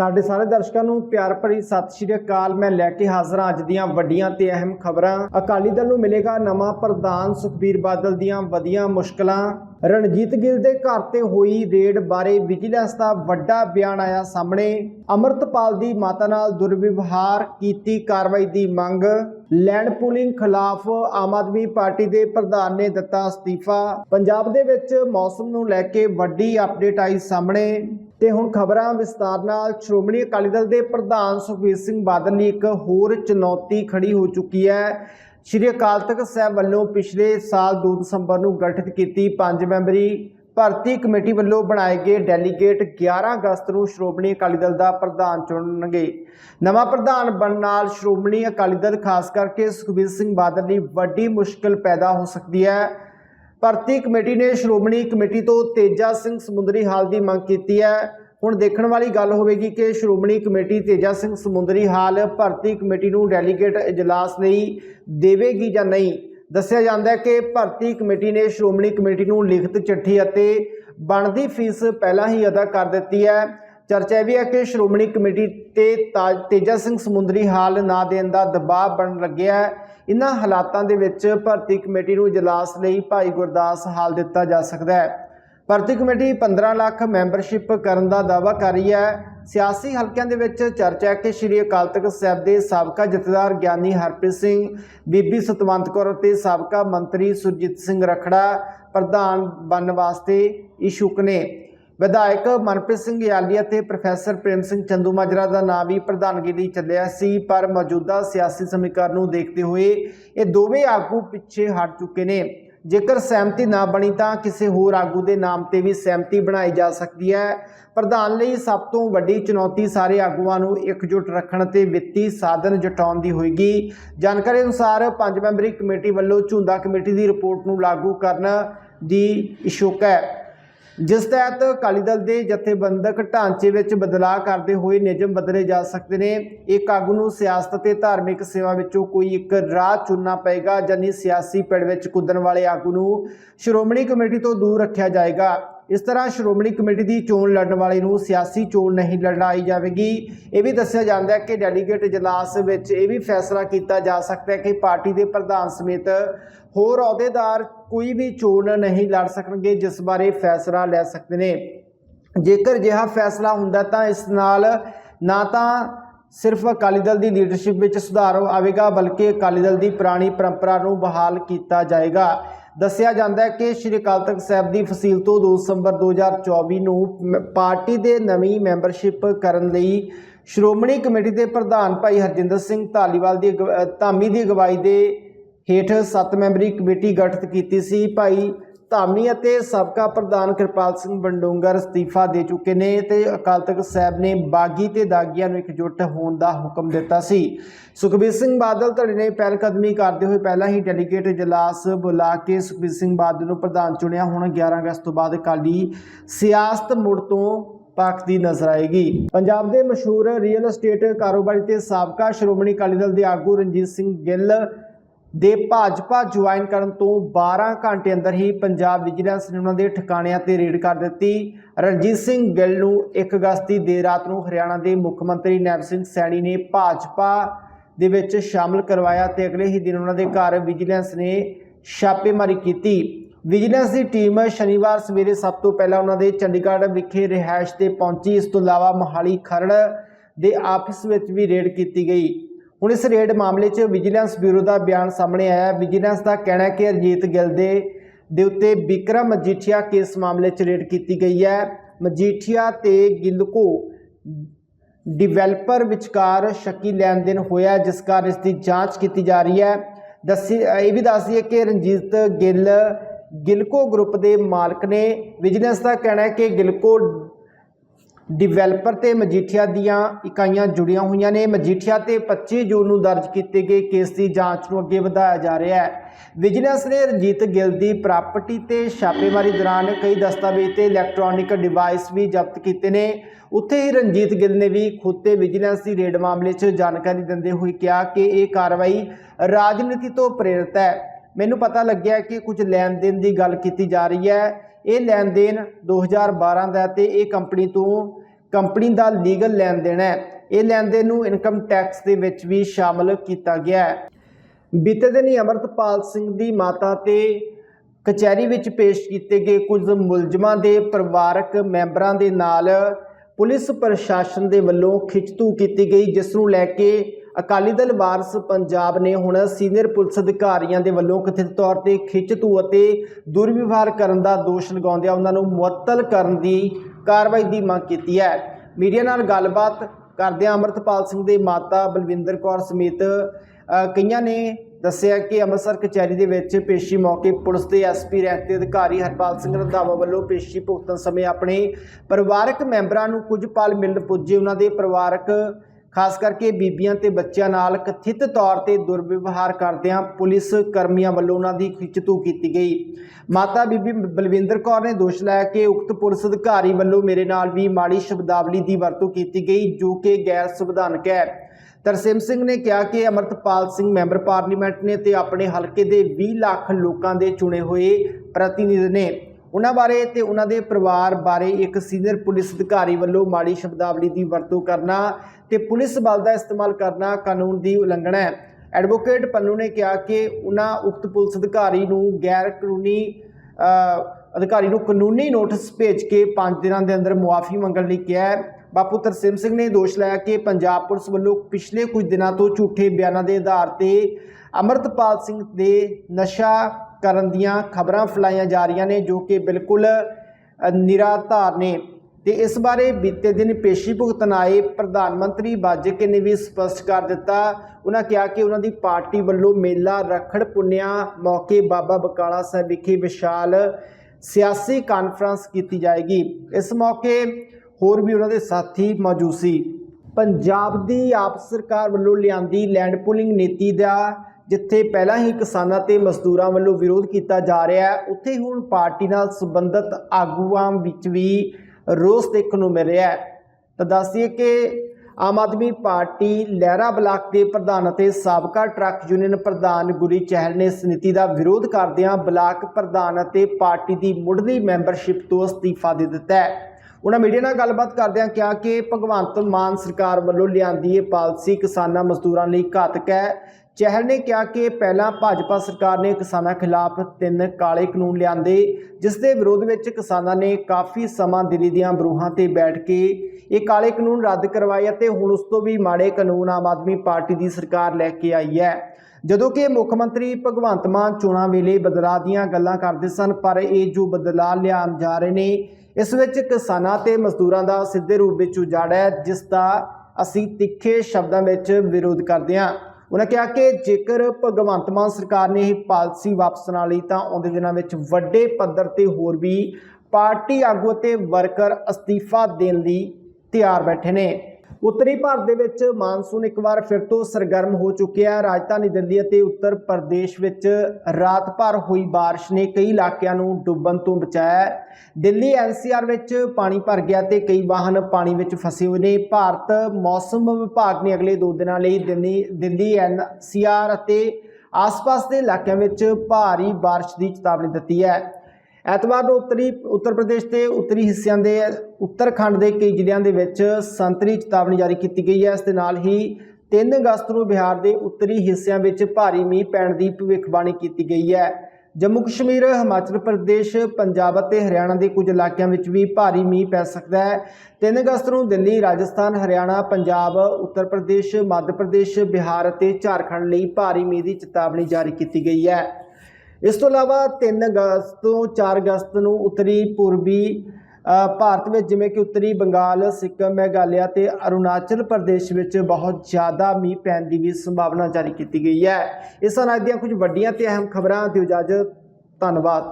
ਸਾਡੇ ਸਾਰੇ ਦਰਸ਼ਕਾਂ ਨੂੰ ਪਿਆਰ ਭਰੀ ਸਤਿ ਸ਼੍ਰੀ ਅਕਾਲ। ਮੈਂ ਲੈ ਕੇ ਹਾਜ਼ਰ ਹਾਂ ਅੱਜ ਦੀਆਂ ਵੱਡੀਆਂ ਤੇ ਅਹਿਮ ਖਬਰਾਂ। ਅਕਾਲੀ ਦਲ ਨੂੰ ਮਿਲੇਗਾ ਨਵਾਂ ਪ੍ਰਧਾਨ ਸੁਖਬੀਰ ਬਾਦਲ ਦੀਆਂ ਵਧੀਆਂ ਮੁਸ਼ਕਲਾਂ। ਰਣਜੀਤ ਗਿੱਲ ਦੇ ਘਰ ਤੇ ਹੋਈ ਰੇਡ ਬਾਰੇ ਵਿਜੀਲੈਂਸ ਦਾ ਵੱਡਾ ਬਿਆਨ ਆਇਆ ਸਾਹਮਣੇ। ਅਮਰਤਪਾਲ ਦੀ ਮਾਤਾ ਨਾਲ ਦੁਰਵਿਵਹਾਰ ਕੀਤੀ ਕਾਰਵਾਈ ਦੀ ਮੰਗ। ਲੈਂਡ ਪੂਲਿੰਗ ਖਿਲਾਫ ਆਮ ਆਦਮੀ ਪਾਰਟੀ ਦੇ ਪ੍ਰਧਾਨ ਨੇ ਦਿੱਤਾ ਅਸਤੀਫਾ। ਪੰਜਾਬ ਦੇ ਵਿੱਚ ਮੌਸਮ ਨੂੰ ਲੈ ਕੇ ਵੱਡੀ ਅਪਡੇਟ ਆਈ ਸਾਹਮਣੇ। ਤੇ ਹੁਣ ਖਬਰਾਂ ਵਿਸਤਾਰ ਨਾਲ, ਸ਼੍ਰੋਮਣੀ ਅਕਾਲੀ ਦਲ ਦੇ ਪ੍ਰਧਾਨ ਸੁਖਬੀਰ ਸਿੰਘ ਬਾਦਲ ਲਈ ਇੱਕ ਹੋਰ ਚੁਣੌਤੀ ਖੜੀ ਹੋ ਚੁੱਕੀ ਹੈ। ਸ਼੍ਰੀ ਅਕਾਲ ਤਖਤ ਸਾਹਿਬ ਵੱਲੋਂ ਪਿਛਲੇ ਸਾਲ 2 ਦਸੰਬਰ ਨੂੰ ਗਠਿਤ ਕੀਤੀ ਪੰਜ ਮੈਂਬਰੀ ਭਰਤੀ ਕਮੇਟੀ ਵੱਲੋਂ ਬਣਾਏ ਗਏ ਡੈਲੀਗੇਟ 11 ਅਗਸਤ ਨੂੰ ਸ਼੍ਰੋਮਣੀ ਅਕਾਲੀ ਦਲ ਦਾ ਪ੍ਰਧਾਨ ਚੁਣਨਗੇ। ਨਵਾਂ ਪ੍ਰਧਾਨ ਬਣਨ ਨਾਲ ਸ਼੍ਰੋਮਣੀ ਅਕਾਲੀ ਦਲ, ਖਾਸ ਕਰਕੇ ਸੁਖਬੀਰ ਸਿੰਘ ਬਾਦਲ ਲਈ ਵੱਡੀ ਮੁਸ਼ਕਲ ਪੈਦਾ ਹੋ ਸਕਦੀ ਹੈ। ਭਰਤੀ ਕਮੇਟੀ ਨੇ ਸ਼੍ਰੋਮਣੀ ਕਮੇਟੀ ਤੋਂ ਤੇਜਾ ਸਿੰਘ ਸਮੁੰਦਰੀ ਹਾਲ ਦੀ ਮੰਗ ਕੀਤੀ ਹੈ। ਹੁਣ ਦੇਖਣ ਵਾਲੀ ਗੱਲ ਹੋਵੇਗੀ ਕਿ ਸ਼੍ਰੋਮਣੀ ਕਮੇਟੀ ਤੇਜਾ ਸਿੰਘ ਸਮੁੰਦਰੀ ਹਾਲ ਭਰਤੀ ਕਮੇਟੀ ਨੂੰ ਡੈਲੀਗੇਟ ਇਜਲਾਸ ਲਈ ਦੇਵੇਗੀ ਜਾਂ ਨਹੀਂ? ਦੱਸਿਆ ਜਾਂਦਾ ਹੈ ਕਿ ਭਰਤੀ ਕਮੇਟੀ ਨੇ ਸ਼੍ਰੋਮਣੀ ਕਮੇਟੀ ਨੂੰ ਲਿਖਤ ਚਿੱਠੀ ਅਤੇ ਬਣਦੀ ਫੀਸ ਪਹਿਲਾਂ ਹੀ ਅਦਾ ਕਰ ਦਿੱਤੀ ਹੈ। ਚਰਚਾ ਇਹ ਵੀ ਹੈ ਕਿ ਸ਼੍ਰੋਮਣੀ ਕਮੇਟੀ ਤੇ ਤਾਜ- ਤੇਜਾ ਸਿੰਘ ਸਮੁੰਦਰੀ ਹਾਲ ਨਾ ਦੇਣ ਦਾ ਦਬਾਅ ਬਣਨ ਲੱਗਿਆ ਹੈ। ਇਨ੍ਹਾਂ ਹਾਲਾਤਾਂ ਦੇ ਵਿੱਚ ਭਰਤੀ ਕਮੇਟੀ ਨੂੰ ਇਜਲਾਸ ਲਈ ਭਾਈ ਗੁਰਦਾਸ ਹਾਲ ਦਿੱਤਾ ਜਾ ਸਕਦਾ ਹੈ। ਭਰਤੀ ਕਮੇਟੀ 15 ਲੱਖ ਮੈਂਬਰਸ਼ਿਪ ਕਰਨ ਦਾ ਦਾਅਵਾ ਕਰ ਰਹੀ ਹੈ। ਸਿਆਸੀ ਹਲਕਿਆਂ ਦੇ ਵਿੱਚ ਚਰਚਾ ਹੈ ਕਿ ਸ਼੍ਰੀ ਅਕਾਲ ਤਖਤ ਸਾਹਿਬ ਦੇ ਸਾਬਕਾ ਜਥੇਦਾਰ ਗਿਆਨੀ ਹਰਪ੍ਰੀਤ ਸਿੰਘ, ਬੀਬੀ ਸਤਵੰਤ ਕੌਰ ਅਤੇ ਸਾਬਕਾ ਮੰਤਰੀ ਸੁਰਜੀਤ ਸਿੰਘ ਰਖੜਾ ਪ੍ਰਧਾਨ ਬਣਨ ਵਾਸਤੇ ਇਛੁਕ ਨੇ। ਵਿਧਾਇਕ ਮਨਪ੍ਰੀਤ ਸਿੰਘ ਯਾਲੀ ਅਤੇ ਪ੍ਰੋਫੈਸਰ ਪ੍ਰੇਮ ਸਿੰਘ ਚੰਦੂਮਾਜਰਾ ਦਾ ਨਾਮ ਵੀ ਪ੍ਰਧਾਨਗੀ ਲਈ ਚੱਲਿਆ ਸੀ, ਪਰ ਮੌਜੂਦਾ ਸਿਆਸੀ ਸਮੀਕਰਨ ਨੂੰ ਦੇਖਦੇ ਹੋਏ ਇਹ ਦੋਵੇਂ ਆਗੂ ਪਿੱਛੇ ਹਟ ਚੁੱਕੇ ਨੇ। ਜੇਕਰ ਸਹਿਮਤੀ ਨਾ ਬਣੀ ਤਾਂ ਕਿਸੇ ਹੋਰ ਆਗੂ ਦੇ ਨਾਮ ਤੇ ਵੀ ਸਹਿਮਤੀ ਬਣਾਈ ਜਾ ਸਕਦੀ ਹੈ। ਪ੍ਰਧਾਨ ਲਈ ਸਭ ਤੋਂ ਵੱਡੀ ਚੁਣੌਤੀ ਸਾਰੇ ਆਗੂਆਂ ਨੂੰ ਇਕਜੁੱਟ ਰੱਖਣ ਤੇ ਵਿੱਤੀ ਸਾਧਨ ਜਟਾਉਣ ਦੀ ਹੋਏਗੀ। ਜਾਣਕਾਰੀ ਅਨੁਸਾਰ ਪੰਜ ਮੈਂਬਰੀ ਕਮੇਟੀ ਵੱਲੋਂ ਝੁੰਦਾ ਕਮੇਟੀ ਦੀ ਰਿਪੋਰਟ ਨੂੰ ਲਾਗੂ ਕਰਨ ਦੀ ਇਸ਼ੁਕ ਹੈ। ਜਿਸ ਤਹਿਤ ਅਕਾਲੀ ਦਲ ਦੇ ਜਥੇਬੰਦਕ ਢਾਂਚੇ ਵਿੱਚ ਬਦਲਾਅ ਕਰਦੇ ਹੋਏ ਨਿਯਮ ਬਦਲੇ ਜਾ ਸਕਦੇ ਨੇ ਇੱਕ ਆਗੂ ਨੂੰ ਸਿਆਸਤ ਤੇ ਧਾਰਮਿਕ ਸੇਵਾ ਵਿੱਚੋਂ ਕੋਈ ਇੱਕ ਰਾਹ ਚੁਣਨਾ ਪਏਗਾ ਜਾਨੀ ਸਿਆਸੀ ਪਿੜ ਵਿੱਚ ਕੁੱਦਣ ਵਾਲੇ ਆਗੂ ਨੂੰ ਸ਼੍ਰੋਮਣੀ ਕਮੇਟੀ ਤੋਂ ਦੂਰ ਰੱਖਿਆ ਜਾਏਗਾ। ਇਸ ਤਰ੍ਹਾਂ ਸ਼੍ਰੋਮਣੀ ਕਮੇਟੀ ਦੀ ਚੋਣ ਲੜਨ ਵਾਲੇ ਨੂੰ ਸਿਆਸੀ ਚੋਣ ਨਹੀਂ ਲੜਾਈ ਜਾਵੇਗੀ। ਇਹ ਵੀ ਦੱਸਿਆ ਜਾਂਦਾ ਹੈ ਕਿ ਡੈਲੀਗੇਟ ਇਜਲਾਸ ਵਿੱਚ ਇਹ ਵੀ ਫੈਸਲਾ ਕੀਤਾ ਜਾ ਸਕਦਾ ਹੈ ਕਿ ਪਾਰਟੀ ਦੇ ਪ੍ਰਧਾਨ ਸਮੇਤ ਹੋਰ ਅਹੁਦੇਦਾਰ ਕੋਈ ਵੀ ਚੋਣ ਨਹੀਂ ਲੜ ਸਕਣਗੇ, ਜਿਸ ਬਾਰੇ ਫੈਸਲਾ ਲੈ ਸਕਦੇ ਨੇ। ਜੇਕਰ ਅਜਿਹਾ ਫੈਸਲਾ ਹੁੰਦਾ ਤਾਂ ਇਸ ਨਾਲ ਨਾ ਤਾਂ ਸਿਰਫ ਅਕਾਲੀ ਦਲ ਦੀ ਲੀਡਰਸ਼ਿਪ ਵਿੱਚ ਸੁਧਾਰ ਆਵੇਗਾ, ਬਲਕਿ ਅਕਾਲੀ ਦਲ ਦੀ ਪੁਰਾਣੀ ਪਰੰਪਰਾ ਨੂੰ ਬਹਾਲ ਕੀਤਾ ਜਾਏਗਾ। ਦੱਸਿਆ ਜਾਂਦਾ ਹੈ ਕਿ ਸ਼੍ਰੀ ਅਕਾਲ ਤਖਤ ਸਾਹਿਬ ਦੀ ਫਸੀਲ ਤੋਂ 2 ਦਸੰਬਰ 2024 ਨੂੰ ਮ- ਪਾਰਟੀ ਦੇ ਨਵੀਂ ਮੈਂਬਰਸ਼ਿਪ ਕਰਨ ਲਈ ਸ਼੍ਰੋਮਣੀ ਕਮੇਟੀ ਦੇ ਪ੍ਰਧਾਨ ਭਾਈ ਹਰਜਿੰਦਰ ਸਿੰਘ ਧਾਲੀਵਾਲ ਦੀ ਅਗਵ- ਧਾਮੀ ਦੀ ਅਗਵਾਈ ਦੇ ਹੇਠ 7 ਮੈਂਬਰੀ ਕਮੇਟੀ ਗਠਿਤ ਕੀਤੀ ਸੀ। ਭਾਈ ਧਾਮੀ ਅਤੇ ਸਾਬਕਾ ਪ੍ਰਧਾਨ ਕਿਰਪਾਲ ਸਿੰਘ ਬੰਡੂੰਗਰ ਅਸਤੀਫਾ ਦੇ ਚੁੱਕੇ ਨੇ ਤੇ ਅਕਾਲ ਤਖਤ ਸਾਹਿਬ ਨੇ ਬਾਗੀ ਤੇ ਦਾਗੀਆਂ ਨੂੰ ਇਕਜੁੱਟ ਹੋਣ ਦਾ ਹੁਕਮ ਦਿੱਤਾ ਸੀ। ਸੁਖਬੀਰ ਸਿੰਘ ਬਾਦਲ ਧੜੇ ਨੇ ਪਹਿਲ ਕਦਮੀ ਕਰਦੇ ਹੋਏ ਪਹਿਲਾਂ ਹੀ ਡੈਲੀਗੇਟ ਇਜਲਾਸ ਬੁਲਾ ਕੇ ਸੁਖਬੀਰ ਸਿੰਘ ਬਾਦਲ ਨੂੰ ਪ੍ਰਧਾਨ ਚੁਣਿਆ। ਹੁਣ 11 ਅਗਸਤ ਤੋਂ ਬਾਅਦ ਅਕਾਲੀ ਸਿਆਸਤ ਮੁੜ ਤੋਂ ਭਖਦੀ ਨਜ਼ਰ ਆਏਗੀ। ਪੰਜਾਬ ਦੇ ਮਸ਼ਹੂਰ ਰੀਅਲ ਏਸਟੇਟ ਕਾਰੋਬਾਰੀ ਤੇ ਸਾਬਕਾ ਸ਼੍ਰੋਮਣੀ ਅਕਾਲੀ ਦਲ ਦੇ ਆਗੂ ਰਣਜੀਤ ਸਿੰਘ ਗਿੱਲ ਦੇ ਭਾਜਪਾ ਜੁਆਇਨ ਕਰਨ ਤੋਂ 12 ਘੰਟੇ ਅੰਦਰ ਹੀ ਪੰਜਾਬ ਵਿਜੀਲੈਂਸ ਨੇ ਉਹਨਾਂ ਦੇ ਠਿਕਾਣਿਆਂ ਤੇ ਰੇਡ ਕਰ ਦਿੱਤੀ। ਰਣਜੀਤ ਸਿੰਘ ਗਿੱਲ ਨੂੰ 1 ਅਗਸਤ ਦੀ ਦੇਰ ਰਾਤ ਨੂੰ ਹਰਿਆਣਾ ਦੇ ਮੁੱਖ ਮੰਤਰੀ ਨੈਬ ਸਿੰਘ ਸੈਣੀ ਨੇ ਭਾਜਪਾ ਦੇ ਵਿੱਚ ਸ਼ਾਮਲ ਕਰਵਾਇਆ ਤੇ ਅਗਲੇ ਹੀ ਦਿਨ ਉਹਨਾਂ ਦੇ ਘਰ ਵਿਜੀਲੈਂਸ ਨੇ ਛਾਪੇਮਾਰੀ ਕੀਤੀ। ਵਿਜੀਲੈਂਸ ਦੀ ਟੀਮ ਸ਼ਨੀਵਾਰ ਸਵੇਰੇ ਸਭ ਤੋਂ ਪਹਿਲਾਂ ਉਹਨਾਂ ਦੇ ਚੰਡੀਗੜ੍ਹ ਵਿਖੇ ਰਿਹਾਇਸ਼ ਤੇ ਪਹੁੰਚੀ। ਇਸ ਤੋਂ ਇਲਾਵਾ ਮੋਹਾਲੀ ਖਰੜ ਦੇ ਆਫਿਸ ਵਿੱਚ ਵੀ ਰੇਡ ਕੀਤੀ ਗਈ। ਹੁਣ ਇਸ ਰੇਡ ਮਾਮਲੇ 'ਚ ਵਿਜੀਲੈਂਸ ਬਿਊਰੋ ਦਾ ਬਿਆਨ ਸਾਹਮਣੇ ਆਇਆ ਵਿਜੀਲੈਂਸ ਦਾ ਕਹਿਣਾ ਹੈ ਕਿ ਅਰਜੀਤ ਗਿੱਲ ਦੇ ਦੇ ਉੱਤੇ ਬਿਕਰਮ ਮਜੀਠੀਆ ਕੇਸ ਮਾਮਲੇ 'ਚ ਰੇਡ ਕੀਤੀ ਗਈ ਹੈ। ਮਜੀਠੀਆ ਤੇ ਗਿੱਲਕੋ ਡਿਵੈਲਪਰ ਵਿਚਕਾਰ ਸ਼ੱਕੀ ਲੈਣ ਦੇਣ ਹੋਇਆ ਜਿਸ ਕਾਰਨ ਇਸ ਦੀ ਜਾਂਚ ਕੀਤੀ ਜਾ ਰਹੀ ਹੈ। ਦੱਸੀ, ਇਹ ਵੀ ਦੱਸ ਦਈਏ ਕਿ ਰਣਜੀਤ ਗਿੱਲ, ਗਿਲਕੋ ਗਰੁੱਪ ਦੇ ਮਾਲਕ ਨੇ ਵਿਜੀਲੈਂਸ ਦਾ ਕਹਿਣਾ ਹੈ ਕਿ ਗਿਲਕੋ ਡਿਵੈਲਪਰ ਤੇ ਮਜੀਠੀਆ ਦੀਆਂ ਇਕਾਈਆਂ ਜੁੜੀਆਂ ਹੋਈਆਂ ਨੇ। ਮਜੀਠੀਆ ਤੇ 25 ਜੂਨ ਨੂੰ ਦਰਜ ਕੀਤੇ ਗਏ ਕੇਸ ਦੀ ਜਾਂਚ ਨੂੰ ਅੱਗੇ ਵਧਾਇਆ ਜਾ ਰਿਹਾ ਹੈ। ਵਿਜੀਲੈਂਸ ਨੇ ਰਣਜੀਤ ਗਿੱਲ ਦੀ ਪ੍ਰਾਪਰਟੀ ਤੇ ਛਾਪੇਮਾਰੀ ਦੌਰਾਨ ਕਈ ਦਸਤਾਵੇਜ਼ ਤੇ ਇਲੈਕਟ੍ਰੋਨਿਕ ਡਿਵਾਈਸ ਵੀ ਜ਼ਬਤ ਕੀਤੇ ਨੇ। ਉੱਥੇ ਹੀ ਰਣਜੀਤ ਗਿੱਲ ਨੇ ਵੀ ਖੁਦ ਤੇ ਵਿਜੀਲੈਂਸ ਦੀ ਰੇਡ ਮਾਮਲੇ 'ਚ ਜਾਣਕਾਰੀ ਦਿੰਦੇ ਹੋਏ ਕਿਹਾ ਕਿ ਇਹ ਕਾਰਵਾਈ ਰਾਜਨੀਤੀ ਤੋਂ ਪ੍ਰੇਰਿਤ ਹੈ। ਮੈਨੂੰ ਪਤਾ ਲੱਗਿਆ ਕਿ ਕੁਝ ਲੈਣ ਦੇਣ ਦੀ ਗੱਲ ਕੀਤੀ ਜਾ ਰਹੀ ਹੈ। ਇਹ ਲੈਣ ਦੇਣ 2012 ਦਾ ਹੈ ਤੇ ਇਹ ਕੰਪਨੀ ਤੋਂ ਕੰਪਨੀ ਦਾ ਲੀਗਲ ਲੈਣ ਦੇਣ ਹੈ। ਇਹ ਲੈਣ ਦੇਣ ਨੂੰ ਇਨਕਮ ਟੈਕਸ ਦੇ ਵਿੱਚ ਵੀ ਸ਼ਾਮਲ ਕੀਤਾ ਗਿਆ ਹੈ। ਬੀਤੇ ਦਿਨ ਹੀ ਅਮਰਤਪਾਲ ਸਿੰਘ ਦੀ ਮਾਤਾ ਤੇ ਕਚਹਿਰੀ ਵਿੱਚ ਪੇਸ਼ ਕੀਤੇ ਗਏ ਕੁਝ ਮੁਲਜ਼ਮਾਂ ਦੇ ਪਰਿਵਾਰਕ ਮੈਂਬਰਾਂ ਦੇ ਨਾਲ ਪੁਲਿਸ ਪ੍ਰਸ਼ਾਸਨ ਦੇ ਵੱਲੋਂ ਖਿੱਚਤੂ ਕੀਤੀ ਗਈ, ਜਿਸ ਨੂੰ ਲੈ ਕੇ ਅਕਾਲੀ ਦਲ ਵਾਰਸ ਪੰਜਾਬ ਨੇ ਹੁਣ ਸੀਨੀਅਰ ਪੁਲਿਸ ਅਧਿਕਾਰੀਆਂ ਦੇ ਵੱਲੋਂ ਕਥਿਤ ਤੌਰ ਤੇ ਖਿੱਚਤੂ ਅਤੇ ਦੁਰਵਿਵਹਾਰ ਕਰਨ ਦਾ ਦੋਸ਼ ਲਗਾਉਂਦਿਆਂ ਉਹਨਾਂ ਨੂੰ ਮੁਅੱਤਲ ਕਰਨ ਦੀ ਕਾਰਵਾਈ ਦੀ ਮੰਗ ਕੀਤੀ ਹੈ। ਮੀਡੀਆ ਨਾਲ ਗੱਲਬਾਤ ਕਰਦਿਆਂ ਅਮਰਤਪਾਲ ਸਿੰਘ ਦੇ ਮਾਤਾ ਬਲਵਿੰਦਰ ਕੌਰ ਸਮੇਤ ਕਈਆਂ ਨੇ ਦੱਸਿਆ ਕਿ ਅੰਮ੍ਰਿਤਸਰ ਕਚਹਿਰੀ ਦੇ ਵਿੱਚ ਪੇਸ਼ੀ ਮੌਕੇ ਪੁਲਿਸ ਦੇ ਐਸਪੀ ਰੈਂਕ ਦੇ ਅਧਿਕਾਰੀ ਹਰਪਾਲ ਸਿੰਘ ਰੰਧਾਵਾ ਵੱਲੋਂ ਪੇਸ਼ੀ ਭੁਗਤਣ ਸਮੇਂ ਆਪਣੇ ਪਰਿਵਾਰਕ ਮੈਂਬਰਾਂ ਨੂੰ ਕੁਝ ਪਲ ਮਿਲਣ ਪੁੱਜੇ। ਉਹਨਾਂ ਦੇ ਪਰਿਵਾਰਕ ਖਾਸ ਕਰਕੇ ਬੀਬੀਆਂ ਤੇ ਬੱਚਿਆਂ ਨਾਲ ਕਥਿਤ ਤੌਰ ਤੇ ਦੁਰਵਿਵਹਾਰ ਕਰਦਿਆਂ ਪੁਲਿਸ ਕਰਮੀਆਂ ਵੱਲੋਂ ਉਹਨਾਂ ਦੀ ਖਿੱਚਤੂ ਕੀਤੀ ਗਈ। ਮਾਤਾ ਬੀਬੀ ਬਲਵਿੰਦਰ ਕੌਰ ਨੇ ਦੋਸ਼ ਲਾਇਆ ਕਿ ਉਕਤ ਪੁਲਿਸ ਅਧਿਕਾਰੀ ਵੱਲੋਂ ਮੇਰੇ ਨਾਲ ਵੀ ਮਾੜੀ ਸ਼ਬਦਾਵਲੀ ਦੀ ਵਰਤੋਂ ਕੀਤੀ ਗਈ, ਜੋ ਕਿ ਗੈਰ ਸੰਵਿਧਾਨਕ ਹੈ। ਤਰਸੇਮ ਸਿੰਘ ਨੇ ਕਿਹਾ ਕਿ ਅਮਰਤਪਾਲ ਸਿੰਘ ਮੈਂਬਰ ਪਾਰਲੀਮੈਂਟ ਨੇ ਤੇ ਆਪਣੇ ਹਲਕੇ ਦੇ 20 ਲੱਖ ਲੋਕਾਂ ਦੇ ਚੁਣੇ ਹੋਏ ਪ੍ਰਤੀਨਿਧ ਨੇ। ਉਹਨਾਂ ਬਾਰੇ ਤੇ ਉਹਨਾਂ ਦੇ ਪਰਿਵਾਰ ਬਾਰੇ ਇੱਕ ਸੀਨੀਅਰ ਪੁਲਿਸ ਅਧਿਕਾਰੀ ਵੱਲੋਂ ਮਾੜੀ ਸ਼ਬਦਾਵਲੀ ਦੀ ਵਰਤੋਂ ਕਰਨਾ ਤੇ ਪੁਲਿਸ ਬਲ ਦਾ ਇਸਤੇਮਾਲ ਕਰਨਾ ਕਾਨੂੰਨ ਦੀ ਉਲੰਘਣਾ ਹੈ। ਐਡਵੋਕੇਟ ਪੰਨੂ ਨੇ ਕਿਹਾ ਕਿ ਉਹਨਾਂ ਉਕਤ ਪੁਲਿਸ ਅਧਿਕਾਰੀ ਨੂੰ ਗੈਰ ਕਾਨੂੰਨੀ ਅਧਿਕਾਰੀ ਨੂੰ ਕਾਨੂੰਨੀ ਨੋਟਿਸ ਭੇਜ ਕੇ 5 ਦਿਨਾਂ ਦੇ ਅੰਦਰ ਮੁਆਫੀ ਮੰਗਣ ਲਈ ਕਿਹਾ ਹੈ। ਬਾਪੂ ਤਰਸੇਮ ਸਿੰਘ ਨੇ ਦੋਸ਼ ਲਾਇਆ ਕਿ ਪੰਜਾਬ ਪੁਲਿਸ ਵੱਲੋਂ ਪਿਛਲੇ ਕੁਝ ਦਿਨਾਂ ਤੋਂ ਝੂਠੇ ਬਿਆਨਾਂ ਦੇ ਆਧਾਰ ਤੇ ਅਮਰਤਪਾਲ ਸਿੰਘ ਦੇ ਨਸ਼ਾ ਕਰਨ ਦੀਆਂ ਖਬਰਾਂ ਫੈਲਾਈਆਂ ਜਾ ਰਹੀਆਂ ਨੇ ਜੋ ਕਿ ਬਿਲਕੁਲ ਨਿਰਾਧਾਰ ਨੇ। ਤੇ ਇਸ ਬਾਰੇ ਬੀਤੇ ਦਿਨ ਪੇਸ਼ੀ ਭੁਗਤਣ ਆਏ ਪ੍ਰਧਾਨ ਮੰਤਰੀ ਬਾਜਕੇ ਨੇ ਵੀ ਸਪਸ਼ਟ ਕਰ ਦਿੱਤਾ। ਉਹਨਾਂ ਕਿਹਾ ਕਿ ਉਹਨਾਂ ਦੀ ਪਾਰਟੀ ਵੱਲੋਂ ਮੇਲਾ ਰਖੜ ਪੁੰਨਿਆ ਮੌਕੇ ਬਾਬਾ ਬਕਾਲਾ ਸਾਹਿਬ ਵਿਖੇ ਵਿਸ਼ਾਲ ਸਿਆਸੀ ਕਾਨਫਰੰਸ ਕੀਤੀ ਜਾਏਗੀ। ਇਸ ਮੌਕੇ ਹੋਰ ਵੀ ਉਹਨਾਂ ਦੇ ਸਾਥੀ ਮੌਜੂਦ ਸੀ। ਪੰਜਾਬ ਦੀ ਆਪ ਸਰਕਾਰ ਵੱਲੋਂ ਲਿਆਂਦੀ ਲੈਂਡ ਪੂਲਿੰਗ ਨੀਤੀ ਦਾ ਜਿੱਥੇ ਪਹਿਲਾਂ ਹੀ ਕਿਸਾਨਾਂ ਤੇ ਮਜ਼ਦੂਰਾਂ ਵੱਲੋਂ ਵਿਰੋਧ ਕੀਤਾ ਜਾ ਰਿਹਾ ਹੈ, ਉੱਥੇ ਹੁਣ ਪਾਰਟੀ ਨਾਲ ਸੰਬੰਧਿਤ ਆਗੂਆਂ ਵਿੱਚ ਵੀ ਰੋਸ ਦੇਖਣ ਨੂੰ ਮਿਲ ਰਿਹਾ ਹੈ। ਤਾਂ ਦੱਸਦੀਏ ਕਿ ਆਮ ਆਦਮੀ ਪਾਰਟੀ ਲਹਿਰਾ ਬਲਾਕ ਦੇ ਪ੍ਰਧਾਨ ਅਤੇ ਸਾਬਕਾ ਟਰੱਕ ਯੂਨੀਅਨ ਪ੍ਰਧਾਨ ਗੁਰੀ ਚਹਿਲ ਨੇ ਇਸ ਨੀਤੀ ਦਾ ਵਿਰੋਧ ਕਰਦਿਆਂ ਬਲਾਕ ਪ੍ਰਧਾਨ ਅਤੇ ਪਾਰਟੀ ਦੀ ਮੁੱਢਲੀ ਮੈਂਬਰਸ਼ਿਪ ਤੋਂ ਅਸਤੀਫਾ ਦੇ ਦਿੱਤਾ ਹੈ। ਉਹਨਾਂ ਮੀਡੀਆ ਨਾਲ ਗੱਲਬਾਤ ਕਰਦਿਆਂ ਕਿਹਾ ਕਿ ਭਗਵੰਤ ਮਾਨ ਸਰਕਾਰ ਵੱਲੋਂ ਲਿਆਂਦੀ ਇਹ ਪਾਲਿਸੀ ਕਿਸਾਨਾਂ ਮਜ਼ਦੂਰਾਂ ਲਈ ਘਾਤਕ ਹੈ ਚਹਿਲ ਨੇ ਕਿਹਾ ਕਿ ਪਹਿਲਾਂ ਭਾਜਪਾ ਸਰਕਾਰ ਨੇ ਕਿਸਾਨਾਂ ਖਿਲਾਫ ਤਿੰਨ ਕਾਲੇ ਕਾਨੂੰਨ ਲਿਆਂਦੇ, ਜਿਸ ਦੇ ਵਿਰੋਧ ਵਿੱਚ ਕਿਸਾਨਾਂ ਨੇ ਕਾਫੀ ਸਮਾਂ ਦਿੱਲੀ ਦੀਆਂ ਬਰੂਹਾਂ ਤੇ ਬੈਠ ਕੇ ਇਹ ਕਾਲੇ ਕਾਨੂੰਨ ਰੱਦ ਕਰਵਾਏ ਅਤੇ ਹੁਣ ਉਸ ਤੋਂ ਵੀ ਮਾੜੇ ਕਾਨੂੰਨ ਆਮ ਆਦਮੀ ਪਾਰਟੀ ਦੀ ਸਰਕਾਰ ਲੈ ਕੇ ਆਈ ਹੈ। ਜਦੋਂ ਕਿ ਮੁੱਖ ਮੰਤਰੀ ਭਗਵੰਤ ਮਾਨ ਚੋਣਾਂ ਵੇਲੇ ਬਦਲਾਅ ਦੀਆਂ ਗੱਲਾਂ ਕਰਦੇ ਸਨ, ਪਰ ਇਹ ਜੋ ਬਦਲਾਅ ਲਿਆਉਣ ਜਾ ਰਹੇ ਨੇ, ਇਸ ਵਿੱਚ ਕਿਸਾਨਾਂ ਤੇ ਮਜ਼ਦੂਰਾਂ ਦਾ ਸਿੱਧੇ ਰੂਪ ਵਿੱਚ ਉਜਾੜ ਹੈ, ਜਿਸ ਦਾ ਅਸੀਂ ਤਿੱਖੇ ਸ਼ਬਦਾਂ ਵਿੱਚ ਵਿਰੋਧ ਕਰਦੇ ਹਾਂ। ਉਹਨਾਂ ਕਿਹਾ ਕਿ ਜੇਕਰ ਭਗਵੰਤ ਮਾਨ ਸਰਕਾਰ ਨੇ ਇਹ ਪਾਲਿਸੀ ਵਾਪਸ ਨਾ ਲਈ, ਤਾਂ ਆਉਂਦੇ ਦਿਨਾਂ ਵਿੱਚ ਵੱਡੇ ਪੱਧਰ ਤੇ ਹੋਰ ਵੀ ਪਾਰਟੀ ਆਗੂ ਅਤੇ ਵਰਕਰ ਅਸਤੀਫਾ ਦੇਣ ਲਈ ਤਿਆਰ ਬੈਠੇ ਨੇ। ਉੱਤਰੀ ਭਾਰਤ ਦੇ ਵਿੱਚ ਮਾਨਸੂਨ ਇੱਕ ਵਾਰ ਫਿਰ ਤੋਂ ਸਰਗਰਮ ਹੋ ਚੁੱਕਿਆ ਹੈ ਰਾਜਧਾਨੀ ਦਿੱਲੀ ਅਤੇ ਉੱਤਰ ਪ੍ਰਦੇਸ਼ ਵਿੱਚ ਰਾਤ ਭਰ ਹੋਈ بارش ਨੇ ਕਈ ਇਲਾਕਿਆਂ ਨੂੰ ਡੁੱਬਣ ਤੋਂ ਬਚਾਇਆ ਹੈ। ਦਿੱਲੀ ਐਨਸੀਆਰ ਵਿੱਚ ਪਾਣੀ ਭਰ ਗਿਆ ਤੇ ਕਈ ਵਾਹਨ ਪਾਣੀ ਵਿੱਚ ਫਸੇ ਹੋਏ ਨੇ ਭਾਰਤ ਮੌਸਮ ਵਿਭਾਗ ਨੇ ਅਗਲੇ 2 ਦਿਨਾਂ ਲਈ ਦਿੱਲੀ ਦਿੱਲੀ ਐਨਸੀਆਰ ਅਤੇ ਆਸ-ਪਾਸ ਦੇ ਇਲਾਕਿਆਂ ਵਿੱਚ ਭਾਰੀ بارش ਦੀ ਚੇਤਾਵਨੀ ਦਿੱਤੀ ਹੈ ਐਤਵਾਰ ਨੂੰ ਉੱਤਰੀ, ਉੱਤਰ ਪ੍ਰਦੇਸ਼ ਦੇ ਉੱਤਰੀ ਹਿੱਸਿਆਂ ਦੇ, ਉੱਤਰਖੰਡ ਦੇ ਕਈ ਜ਼ਿਲ੍ਹਿਆਂ ਦੇ ਵਿੱਚ ਸੰਤਰੀ ਚੇਤਾਵਨੀ ਜਾਰੀ ਕੀਤੀ ਗਈ ਹੈ। ਇਸ ਦੇ ਨਾਲ ਹੀ 3 ਅਗਸਤ ਨੂੰ ਬਿਹਾਰ ਦੇ ਉੱਤਰੀ ਹਿੱਸਿਆਂ ਵਿੱਚ ਭਾਰੀ ਮੀਂਹ ਪੈਣ ਦੀ ਭਵਿੱਖਬਾਣੀ ਕੀਤੀ ਗਈ ਹੈ। ਜੰਮੂ ਕਸ਼ਮੀਰ, ਹਿਮਾਚਲ ਪ੍ਰਦੇਸ਼, ਪੰਜਾਬ ਅਤੇ ਹਰਿਆਣਾ ਦੇ ਕੁਝ ਇਲਾਕਿਆਂ ਵਿੱਚ ਵੀ ਭਾਰੀ ਮੀਂਹ ਪੈ ਸਕਦਾ ਹੈ। 3 ਅਗਸਤ ਨੂੰ ਦਿੱਲੀ, ਰਾਜਸਥਾਨ, ਹਰਿਆਣਾ, ਪੰਜਾਬ, ਉੱਤਰ ਪ੍ਰਦੇਸ਼, ਮੱਧ ਪ੍ਰਦੇਸ਼, ਬਿਹਾਰ ਅਤੇ ਝਾਰਖੰਡ ਲਈ ਭਾਰੀ ਮੀਂਹ ਦੀ ਚੇਤਾਵਨੀ ਜਾਰੀ ਕੀਤੀ ਗਈ ਹੈ। ਇਸ ਤੋਂ ਇਲਾਵਾ 3 ਅਗਸਤ ਤੋਂ 4 ਅਗਸਤ ਨੂੰ ਉੱਤਰੀ ਪੂਰਬੀ ਭਾਰਤ ਵਿੱਚ ਜਿਵੇਂ ਕਿ ਉੱਤਰੀ ਬੰਗਾਲ, ਸਿੱਕਮ, ਮੇਘਾਲਿਆ ਤੇ ਅਰੁਣਾਚਲ ਪ੍ਰਦੇਸ਼ ਵਿੱਚ ਬਹੁਤ ਜ਼ਿਆਦਾ ਮੀਂਹ ਪੈਣ ਦੀ ਵੀ ਸੰਭਾਵਨਾ ਜਾਰੀ ਕੀਤੀ ਗਈ ਹੈ। ਇਸ ਨਾਲ ਦੀਆਂ ਕੁਝ ਵੱਡੀਆਂ ਤੇ ਅਹਿਮ ਖਬਰਾਂ ਦਿਓ ਇਜਾਜ਼ਤ। ਧੰਨਵਾਦ।